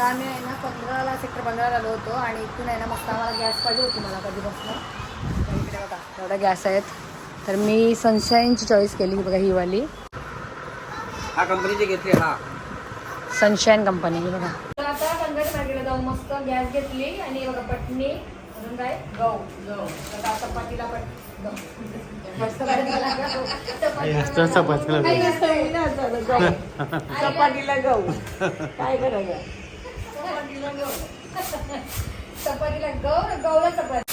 आता आम्ही आहे ना पंधराला सेक्टर पंधराला आलो होतो आणि इथून आहे ना मस्त आम्हाला गॅस पाहिजे होती मला कधीपासून. तर इकडे बघा एवढ्या गॅस आहेत. तर मी सनशाईनची चॉईस केली बघा ही वाली. हा कंपनीचे घेतले हा. सनशाईन कंपनी ही बघा. तर आता पंधरा मार्केटला जाऊन मस्त गॅस घेतली आणि बघा पटणी अजून काय? गहू गहू. आता चपातीला पट हे. चपातीला गहू. काय करायचं चपातीला गहू चपातीला गहू चपाती.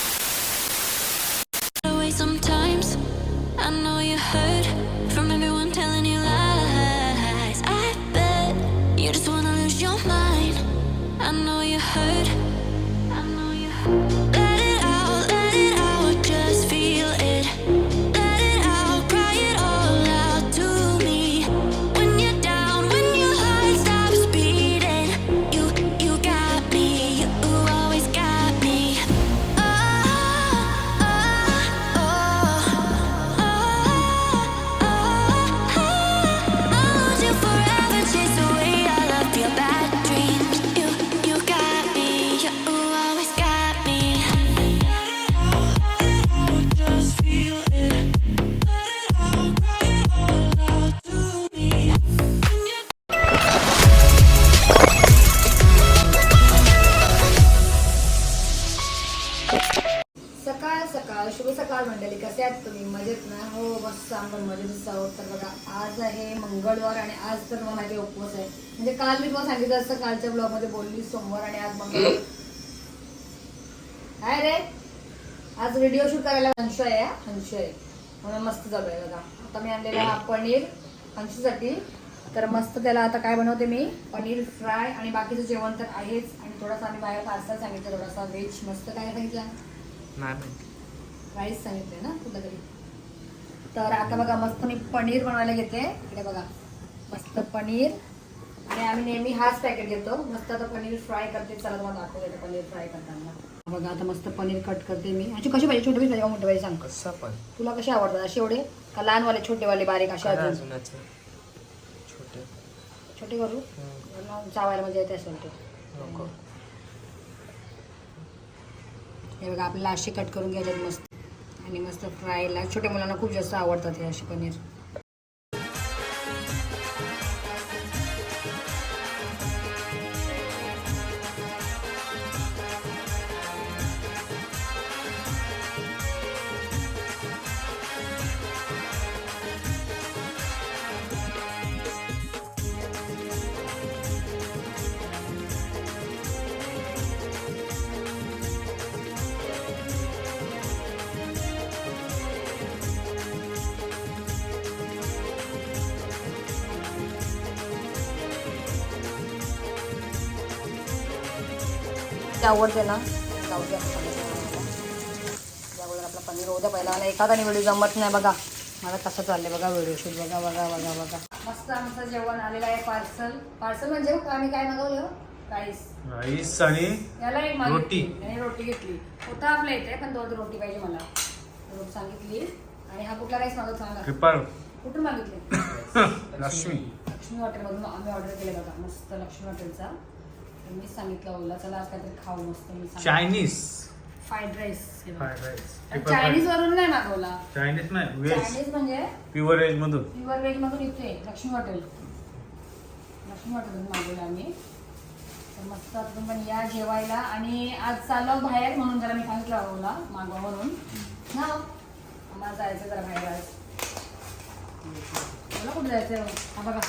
सकाळ सकाळ शुभ सकाळ मंडळी कसे आहात तुम्ही? मजेत ना? हो मस्त आपण मजेत आहोत तर बघा आज आहे मंगळवार आणि आज तर मला माझे उपवास आहे. म्हणजे काल मी तुम्हाला सांगितलं असतं कालच्या ब्लॉगमध्ये बोलली सोमवार आणि आज मंगळवार. काय रे. आज व्हिडिओ शूट करायला हंश आहे हंश आहे. म्हणून मस्त जाऊ आहे बघा. आता मी आणलेला पनीर हंशीसाठी. तर मस्त त्याला आता काय बनवते मी? पनीर फ्राय आणि बाकीचं जेवण तर आहेच. आणि थोडासा आम्ही बाहेर पार्सल सांगितलं थोडासा व्हेज मस्त काय सांगितलं? राईस सांगितले ना कुठं तरी तर आता बघा मस्त मी पनीर बनवायला घेते. इकडे बघा. मस्त पनीर. आणि आम्ही नेहमी हाच पॅकेट घेतो. मस्त आता पनीर फ्राय करते. चला तुम्हाला दाखवते पनीर फ्राय करताना. बघा आता मस्त पनीर कट करते मी. अशी कशी पाहिजे? छोटे पाहिजे मोठे पाहिजे? सांग. कसा पण तुला कसे आवडतात? असे एवढे? का लहानवाले छोटेवाले बारीक असे अजून? छोटे. छोटे करू? चावायला मजा येते असेल ते हे बघा आपल्याला असे कट करून घ्यायच्यात मस्त. आणि मस्त फ्रायला छोट्या मुलांना खूप जास्त आवडतात हे असे पनीर. आवडते ना जाऊ द्या अगोदर आपला पनीर होऊ द्या पहिला. मला एखादा व्हिडिओ जमत नाही बघा. मला कसं चाललंय बघा व्हिडिओ शूट. बघा बघा बघा बघा. मस्त आमचं जेवण आलेलं आहे पार्सल. पार्सल म्हणजे हो, आम्ही काय मागवलं? राईस. राईस आणि याला एक रोटी. आणि रोटी घेतली. होता आपल्या इथे पण दोन रोटी पाहिजे मला. रोटी सांगितली. आणि हा कुठला राईस मागवतो सांगा. कुठून मागितले? लक्ष्मी. लक्ष्मी हॉटेलमधून आम्ही ऑर्डर केलं बघा. मस्त लक्ष्मी हॉटेलचा. मी सांगितलं ओला चला आज काहीतरी खाऊ मस्त मी Chinese. Fried rice fried rice. Chinese वरून नाही मागवला चायनीज नाही व्हेज चायनीज म्हणजे? प्युअर व्हेज मधून. प्युअर व्हेज मधून इथे लक्ष्मी हॉटेल. लक्ष्मी हॉटेलमधून मागवलं आम्ही. तर मस्त तुम्ही पण या जेवायला. आणि आज चाललो बाहेर म्हणून जरा मी सांगितलं ओला मागवा म्हणून ना? आम्हाला जायचं जरा बाहेर आज. मला कुठे जायचं हा बघा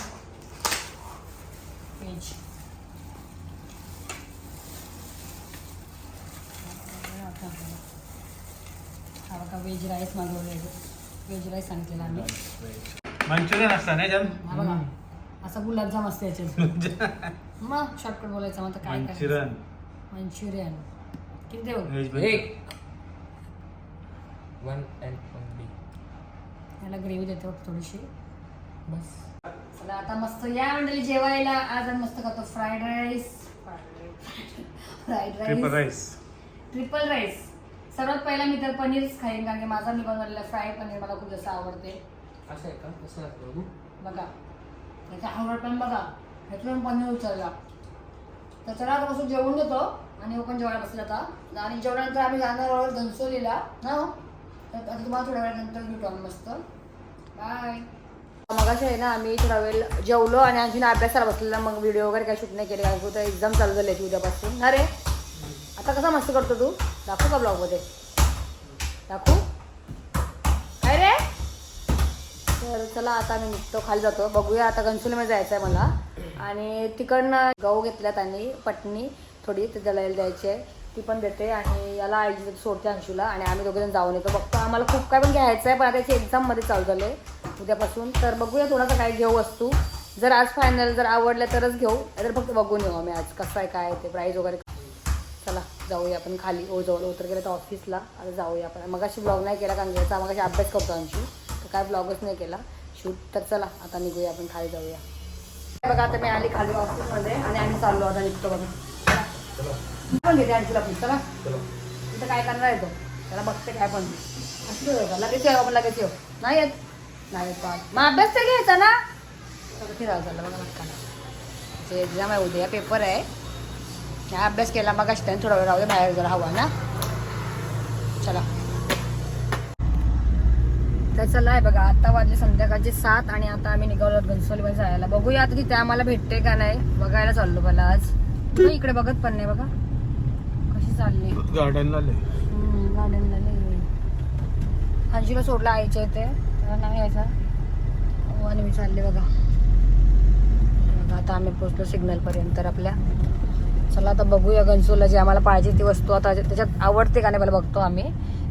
व्हेज राईस मागवले व्हेज राईस सांगितलेला आम्ही. मंचुरियन असतं ना हा जम बघा. असा गुलाबजाम असते याच्यात. मग शॉर्टकट बोलायचं मग आता काय मंचुरियन. मंचुरियन. किती देऊ? व्हेज एक. वन अँड ओनली याला ग्रेव्ही देतो थोडीशी. बस. चला आता मस्त या मंडळी जेवायला. आज आम्ही मस्त खातो fried rice fried triple rice rice triple rice सर्वात पहिला मी तर पनीरच खाईन कारण की माझा मी बनवलेला फ्राय पनीर मला खूप जास्त आवडते. असं आहे का? कसं बघू. बघा. त्याचा आवड पण बघा. ह्याच्यावरून पनीर उचलला. तर चला आता बसून जेवून घेतो. आणि हो पण जेवायला बसला आता. आणि जेवल्यानंतर आम्ही जाणार आहोत घनसोलीला ना हो? तर आता तुम्हाला थोड्या वेळानंतर भेटू आम्ही मस्त. बाय मगाशी आहे ना आम्ही थोडा वेळ जेवलो आणि आणखीन अभ्यासाला बसलेला. मग व्हिडिओ वगैरे काही शूट नाही केले. तर एक्झाम चालू झाली आहे उद्यापासून. अरे आता कसा मस्त करतो तू? दाखवू का ब्लॉगमध्ये दाखवू. काय रे? तर चला आता आम्ही निघतो खाली जातो. बघूया आता घनसोलीमध्ये जायचं आहे मला. आणि तिकडनं गहू घेतल्यात आणि पटणी थोडी ते दलायला द्यायची आहे. ती पण देते आणि याला आई सोडते अंशूला. आणि आम्ही दोघेजण जाऊन येतो. बघतो आम्हाला खूप काय पण घ्यायचं आहे पण आता याची एक्झाममध्ये चालू झालं आहे उद्यापासून. तर बघूया थोडासा काय घेऊ वस्तू. जर आज फायनल जर आवडलं तरच घेऊ. तर फक्त बघून येऊ आम्ही आज कसं आहे काय आहे ते प्राईज वगैरे. चला. जाऊया आपण खाली ओ जवळ उतर गेलं तर ऑफिसला आता जाऊया आपण. मग अशी ब्लॉग नाही केला कारण घ्यायचा मग अभ्यास करतो आमची. तर काय ब्लॉगच नाही केला. शूट तर चला आता निघूया आपण खाली जाऊया. बघा आता मी आली खाली ऑफिसमध्ये आणि आम्ही चाललो आता निघतो बघा. पण घेते आणखी ऑफिस चला. तिथं काय करणार आहे तो? त्याला बघते काय पण. असं? लगेच येऊ आपण लगेच येऊ. नाही येत. नाही येत. मग अभ्यास तर घ्यायचा ना? फिरायला चाललं बघा एक्झाम आहे उद्या पेपर आहे. काय अभ्यास केला मग अशी थोडा वेळ राहू दे बाहेर जरा हवा ना चला तर चला आहे बघा आता वाजले संध्याकाळचे सात आणि आता आम्ही निघालो घनसोलीमध्ये जायला. बघूया आता तिथे आम्हाला भेटते का नाही बघायला चाललो मला आज. इकडे बघत पण नाही बघा. कशी चालली? गार्डनला गार्डनला हांजीला सोडला आईच्या इथे. नाही यायचा. हो, आणि मी चालले बघा. बघा, आता आम्ही पोचलो सिग्नल पर्यंत आपल्या. चला आता बघूया गंजूला जी आम्हाला पाहिजे ती वस्तू. आता त्याच्यात आवडते का नाही मला बघतो आम्ही.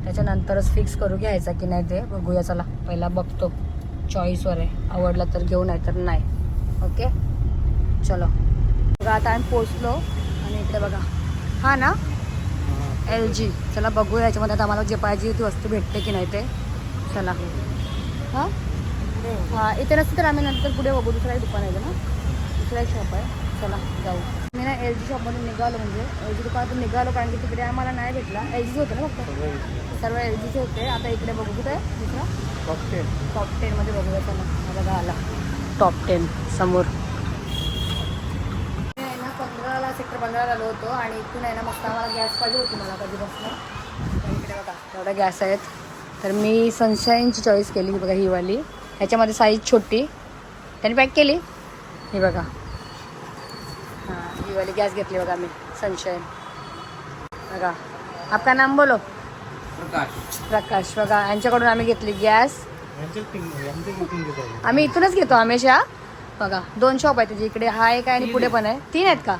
त्याच्यानंतरच फिक्स करू घ्यायचा की नाही ते. बघूया चला. पहिला बघतो. चॉईसवर आहे. आवडला तर घेऊ नाही तर नाही. ओके? चलो. बघा आता आम्ही पोचलो आणि इकडे बघा. हा ना? एल जी चला बघूया याच्यामध्ये आता आम्हाला जे पाहिजे ती वस्तू भेटते की नाही ते. चला. हां? हां इथे नसते तर आम्ही नंतर पुढे बघू. दुसरा दुकान आहे ना? दुसरा शॉप आहे. चला जाऊ. मी ना एल जी शॉपमधून निघालो म्हणजे एल जी दुकानातून निघालो कारण की तिकडे आम्हाला नाही भेटला. एल जीच होते ना फक्त? सर्व एल जीचे होते. आता इकडे बघू कुठे आहे? दुसरा? टॉप टेनमध्ये बघूया चला. हा बघा आला टॉप टेन समोर ना पंधराला सेक्टर पंधराला आलो होतो आणि इथून आहे ना मस्त आम्हाला गॅस पाहिजे होती मला कधीपासून. तर इकडे बघा एवढ्या गॅस आहेत. तर मी सनशाईनची चॉईस केली ही बघा ही वाली. ह्याच्यामध्ये साईज छोटी. त्याने पॅक केली? ही बघा. वाली गॅस घेतली बघा मी. सनशाईन बघा. आपका नाम बोलो. प्रकाश. प्रकाश बघा. यांच्याकडून आम्ही घेतली गॅस. आम्ही इथूनच घेतो हमेशा बघा दोन शॉप आहेत त्याचे इकडे हा एक आहे आणि पुढे पण आहे. तीन आहेत का?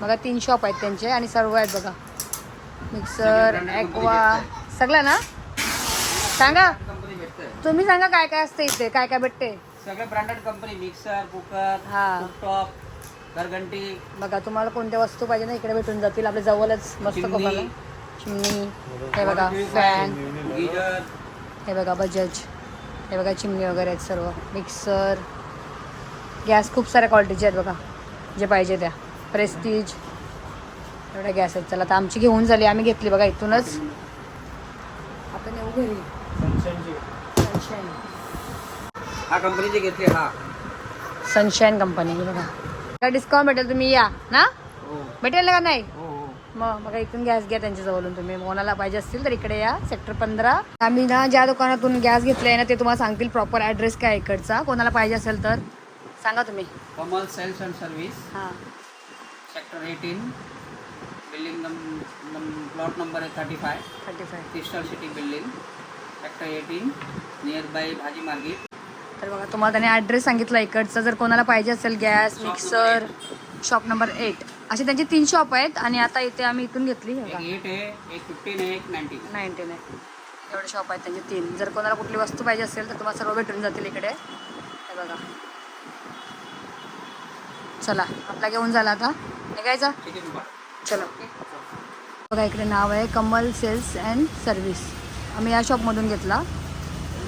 बघा तीन शॉप आहेत त्यांचे आणि सर्व आहेत बघा. मिक्सर ॲक्वा सगळं ना? सांगा. तुम्ही सांगा काय काय असते इथे? काय काय भेटते सगळे ब्रँडेड कंपनी मिक्सर कुकर हा. कुकटॉप घरघंटी. बघा तुम्हाला कोणत्या वस्तू पाहिजे ना इकडे भेटून जातील. आपल्या जवळच मस्त चिमणी. कोपाला चिमणी. हे बघा फॅन गिजर. हे बघा बजाज. हे बघा चिमणी वगैरे आहेत सर्व. मिक्सर. गॅस खूप साऱ्या क्वालिटीचे आहेत बघा जे पाहिजे त्या. प्रेस्टीज एवढ्या गॅस आहेत. चला आता आमची घेऊन झाली. आम्ही घेतली बघा इथूनच. आता नेऊ घरी. सनशाईन हा कंपनीचे घेतले हा. सनशाईन कंपनी बघा. काय डिस्काउंट भेटेल तुम्ही या ना? हो. भेटेल का नाही? हो हो. मग बघा इथून गॅस घ्या त्यांच्या जवळून तुम्ही कोणाला पाहिजे असतील तर इकडे या सेक्टर पंधरा. आम्ही ना ज्या दुकानातून गॅस घेतले ना ते तुम्हाला सांगतील प्रॉपर ॲड्रेस काय इकडचा. कोणाला पाहिजे असेल तर सांगा तुम्ही. Kamal sales and service. हां. Sector eighteen building plot number आहे thirty five thirty five crystal city building sector eighteen near by भाजी मार्केट तर बघा तुम्हाला त्याने ॲड्रेस सांगितला इकडचा. जर कोणाला पाहिजे असेल gas mixer shop number eight असे त्यांचे तीन शॉप आहेत आणि आता इथे आम्ही इथून घेतली नाईन्टीन आहे एवढे शॉप आहेत त्यांचे तीन. जर कोणाला कुठली वस्तू पाहिजे असेल तर तुम्हाला सर्व भेटून जातील इकडे. हे बघा. चला आपला घेऊन झाला आता. निघायचा? चलो. बघा इकडे नाव आहे कमल सेल्स अँड सर्व्हिस. आम्ही या शॉपमधून घेतला.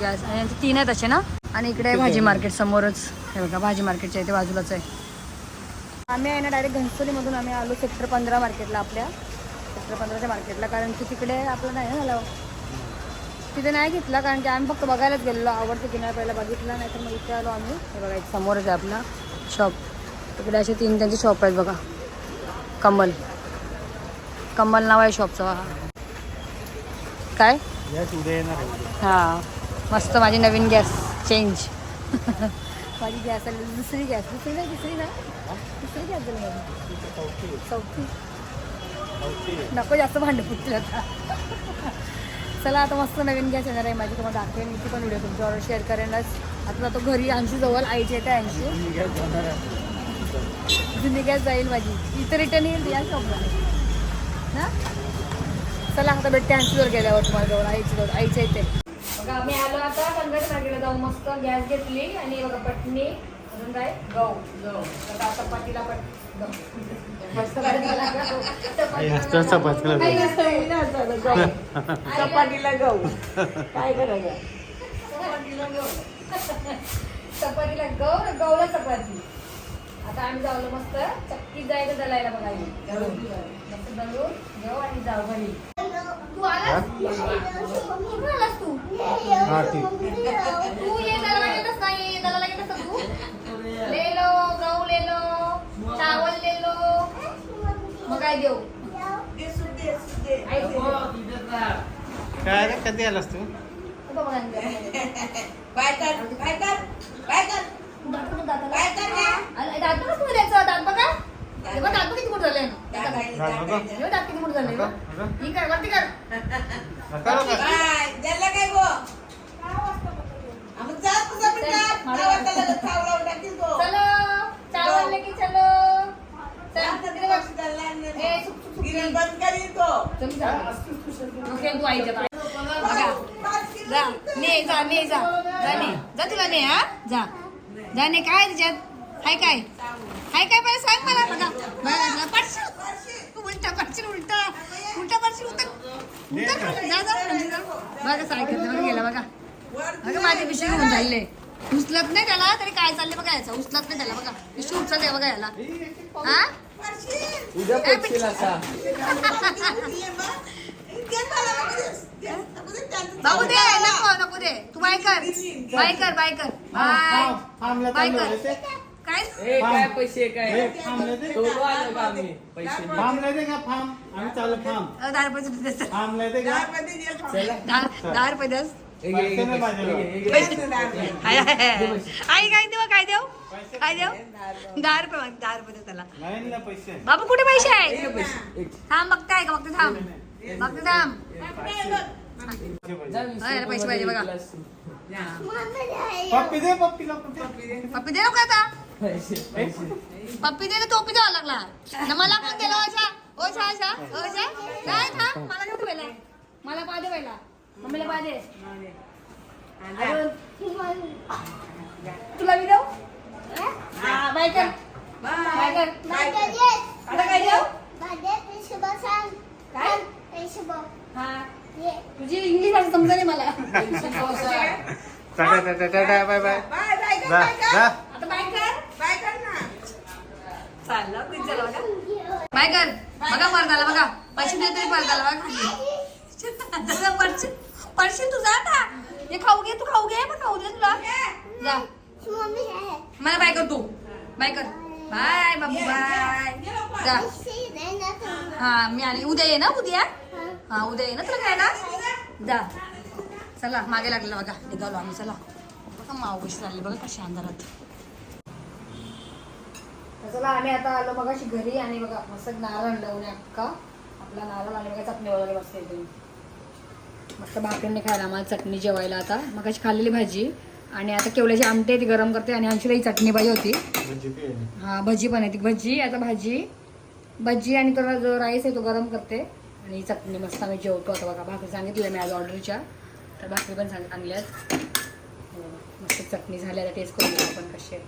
गॅस आणि यांचे तीन आहेत असे ना? आणि इकडे भाजी मार्केट समोरच. हे बघा भाजी मार्केटच्या इथे बाजूलाच आहे. आम्ही आहे ना डायरेक्ट घनसोलीमधून आम्ही आलो सेक्टर पंधरा मार्केटला आपल्या. सेक्टर पंधराच्या मार्केटला कारण की तिकडे आपलं नाही ना झालं तिथे नाही घेतला कारण की आम्ही फक्त बघायलाच गेलेलो. आवडतं की नाही पहिला बघितला नाही तर मग इथे आलो आम्ही. हे बघा इथे समोरच आहे आपला शॉप तिकडे असे तीन त्यांचे शॉप आहेत बघा. कमल. कमल नाव आहे शॉपचं काय. हा. मस्त माझी नवीन गॅस चेंज माझी गॅस आली दुसरी गॅस दुसरी नाही दुसरी ना दुसरी गॅस झाली माझी चौथी नको जास्त भांडे फुटतील आता चला आता मस्त नवीन गॅस येणार आहे माझी तुम्हाला दाखवेन मी ती पण व्हिडिओ तुमच्यावर शेअर करेनच आता जातो घरी ऐंशी जवळ आईची येते ऐंशी. जुनी गॅस जाईल माझी इथं रिटर्न येईल या शॉपला ना चला आता भेटते ऐंशी जवळ गेल्यावर तुम्हाला जवळ आईची जवळ आईच्या इथे बघा आम्ही आलो आता पंधरा तारखेला जाऊन मस्त गॅस घेतली आणि बघा पटणी अजून काय? गहू. गहू. आता चपातीला पट. चपातीला काही गहू. काय करायचं चपातीला गहू. चपातीला गहू गहूला चपाती. आता आम्ही जाऊ मस्त चक्की जायचं दलायला बघा आम्ही. मस्त दळून घेऊ आणि जाऊ घरी तू तू हा ठीक. तू ये दलाला येतच नाही दलाला येतच तू. ले लो गहू ले लो चावल ले लो मग काय देऊ? देऊ. काय रे कधी आलास तू. काय कर काय कर काय कर? काय कर दात बघा कुठं द्यायचं दात बघा हे बघ, दात बघ किती मोठे झाले. हे दात किती मोठे झाले. ही कर वरती कर नका नका. काय ज्याला काय गो आम्ही जात तुझा पण जात गावात आला तर चावला टाकील तो चलो चावल लेके चलो चल जात तिकडे तिकडे बघ. बस चालला आणि ए, सुक, सुक, सुक. गिरण बंद करीन तो चल जा. ओके, तू. बघा. जा. ने जा ने जा. जा ने. जा तुला ने हा? जा. जा ने काय त्याच्यात? हाय काय? हाय काय बरं सांग मला. बघा. बघा जा, पडशील? तू उलटा पडशील उलटा. उलटा पडशील उलटा. उलटा पडशील. जा जा जा. बघा सायकल वर गेला बघा. बघा माझे पिशवी घेऊन चालले. उचलत नाही त्याला तरी काय चालले बघा याचा. उचलत नाही त्याला बघा. पिशवी उचलते बघा याला. हा? उद्या पडशील असा बाबू दे नको नको दे. तू बाय कर. बाय कर बाय कर. बाय. बाय कर. ते. काय? ए काय पैसे काय? आलो का आम्ही पैसे का? फार्म आम्ही चालू फार्म अ, दहा रुपये दहा दहा रुपये द्यास आई काय देऊ काय देऊ? काय देऊ? दहा रुपये माग दहा रुपये दे त्याला. नाही ना पैसे बाबू कुठे पैसे हे आहे. थांब बघताय का? बघते थांब. बघते थांब. पैसे पाहिजे. पाहिजे बघा. पप्पी दे पप्पी दे. पप्पी दे नको आता पप्पी दे ना टोपी द्यावा लागला. ना मला कोण दिला ओशा ओशा ओशा ओशा काय थांब मला पहिला. मला पादे पहिला. मम्मीला पादे तुला मी देऊ? हा, बाय कर. बाय. कर. आता काय देऊ? काय? हा तुझी इंग्लिश भाषा समजा नाही मला. Tata tata tata bye bye. Bye bye कर जा बाय कर. जा. आता बाय कर. बाय कर ना. चाललं कुठं झालं बघा. बाय कर. बघा बघा. पैसे दे तरी परदाला बघा पडशील पडशील तू जा आता? हे खाऊ घे तू खाऊ घे खाऊ दे तुला. जा. मला बाय कर तू. बाय कर. बाय बाबू बाय. जा. हा मी आली. उद्या ये ना उद्या? हा उद्या ये ना तुला खायला? जा. चला मागे लागलं बघा. निघालो आम्ही चला. बघा मावशी चालली बघा कशा अंधारात. चला आम्ही आता आलो बघा घरी आणि बघा मस्त नारळ आणलं अक्का आपला नारळ आणि बघा चटणी वगैरे बसते मस्त भाकरीने खायला आम्हाला चटणी जेवायला आता. मग अशी खाल्लेली भाजी. आणि आता केवल्याची आमटे ती गरम करते. आणि आमची ही चटणी पाहिजे होती. हा भजी पण आहे. ती भजी आता भाजी. भजी आणि तो जो राईस आहे तो गरम करते. आणि ही चटणी मस्त आम्ही जेवतो आता बघा. भाकरी सांगितली मी आज ऑर्डरच्या. तर भाकरी पण सांग आणल्यात हो, मस्त चटणी झाली. आता टेस्ट करून आपण कशी आहे.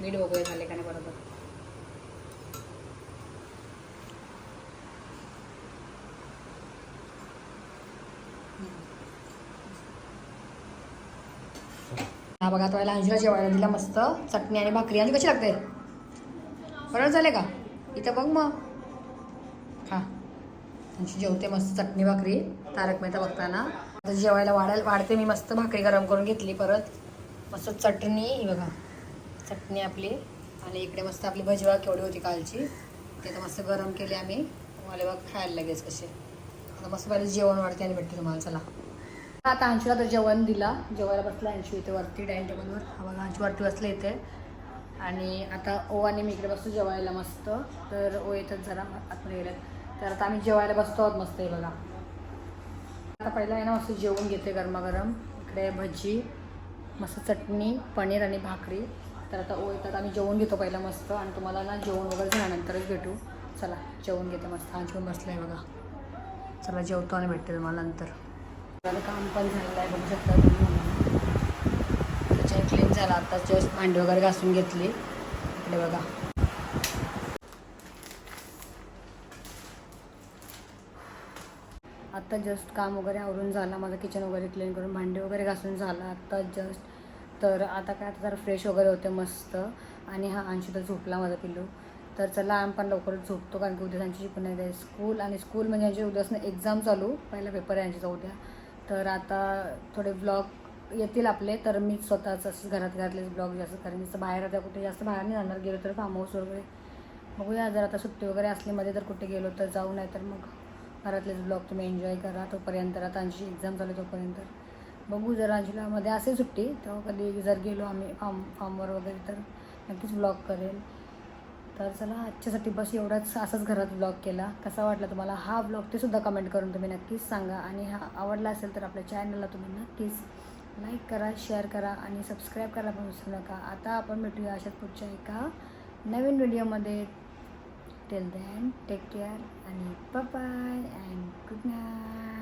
मीठ वगैरे झाले का नाही बरोबर? हा बघा तो अंजीला जेवायला दिला मस्त. चटणी आणि भाकरी. आणि कशी लागते? बरोबर झाले का? इथं बघ मग. खा. त्यांची जेवते मस्त चटणी भाकरी. तारक मेहता बघताना. आता जेवायला वाढायला वाढते मी मस्त भाकरी गरम करून घेतली परत. मस्त चटणी ही बघा. चटणी आपली. आणि इकडे मस्त आपली भजीवा केवढी होती कालची. ते तर मस्त गरम केली आम्ही. मला बघ खायला लगेच कसे आता मस्त पहिले जेवण वाढते आणि भेटते तुम्हाला. चला. आता अंशूला तर जेवण दिला. जेवायला बसला अंशू इथे वरती डायनिंग टेबलवर हा बघा अंशू वरती बसले इथे. आणि आता ओ आणि मी इकडे बसतो जेवायला मस्त. तर ओ येतात जरा आतमध्ये गेल्यात तर आता आम्ही जेवायला बसतो आहोत मस्त आहे बघा. आता पहिला आहे ना मस्त जेवून घेते गरमागरम. इकडे भजी मस्त चटणी पनीर आणि भाकरी. तर आता ओ येतात आम्ही जेवून घेतो पहिला मस्त. आणि तुम्हाला ना जेवण वगैरे झाल्यानंतरच भेटू. चला जेवून घेते मस्त. हा जेवण बसलं आहे बघा. चला जेवतो आणि भेटते तुम्हाला नंतर. काम पण झालेलं आहे बघू शकता तुम्ही. क्लीन झाला. आता जस्ट भांडी वगैरे घासून घेतली. इकडे बघा. आत्ता जस्ट काम वगैरे आवरून झालं. माझं किचन वगैरे क्लीन करून भांडी वगैरे घासून झालं. आत्ता जस्ट तर आता काय आता जरा फ्रेश वगैरे होते मस्त. आणि हा अंशू तर झोपला माझा पिल्लू. तर चला आम पण लवकरच झोपतो कारण की उद्या त्यांची पुन्हा स्कूल आणि स्कूल म्हणजे यांची उद्याच एक्झाम चालू. पहिला पेपर आहे यांच्याचा उद्या तर आता थोडे ब्लॉग येतील आपले तर मी स्वतःच असं घरात घरातलेच ब्लॉग जास्त करेन. जसं बाहेर आता कुठे जास्त बाहेर नाही जाणार गेलो तर फार्म हाऊस वगैरे. बघूया जर आता सुट्टी वगैरे असली मध्ये तर कुठे गेलो तर जाऊ नाही तर मग घरातलेच ब्लॉग तुम्ही एन्जॉय करा. तोपर्यंत आता आमची एक्झाम चालू आहे तोपर्यंत. बघू जर अंशूला मध्ये असेल सुट्टी तेव्हा कधी जर गेलो आम्ही फार्म फार्मवर वगैरे तर नक्कीच ब्लॉग करेल तर चला आजच्यासाठी बस एवढाच असाच घरात ब्लॉग केला. कसा वाटला तुम्हाला हा ब्लॉग ते सुद्धा कमेंट करून तुम्ही नक्कीच सांगा. आणि हा आवडला असेल तर आपल्या चॅनलला तुम्ही नक्कीच लाईक करा शेअर करा आणि सबस्क्राईब करायला पण विसरू नका. आता आपण भेटूया अशाच पुढच्या एका नवीन व्हिडिओमध्ये टिल दॅन टेक केअर आणि बाय अँड गुड नाईट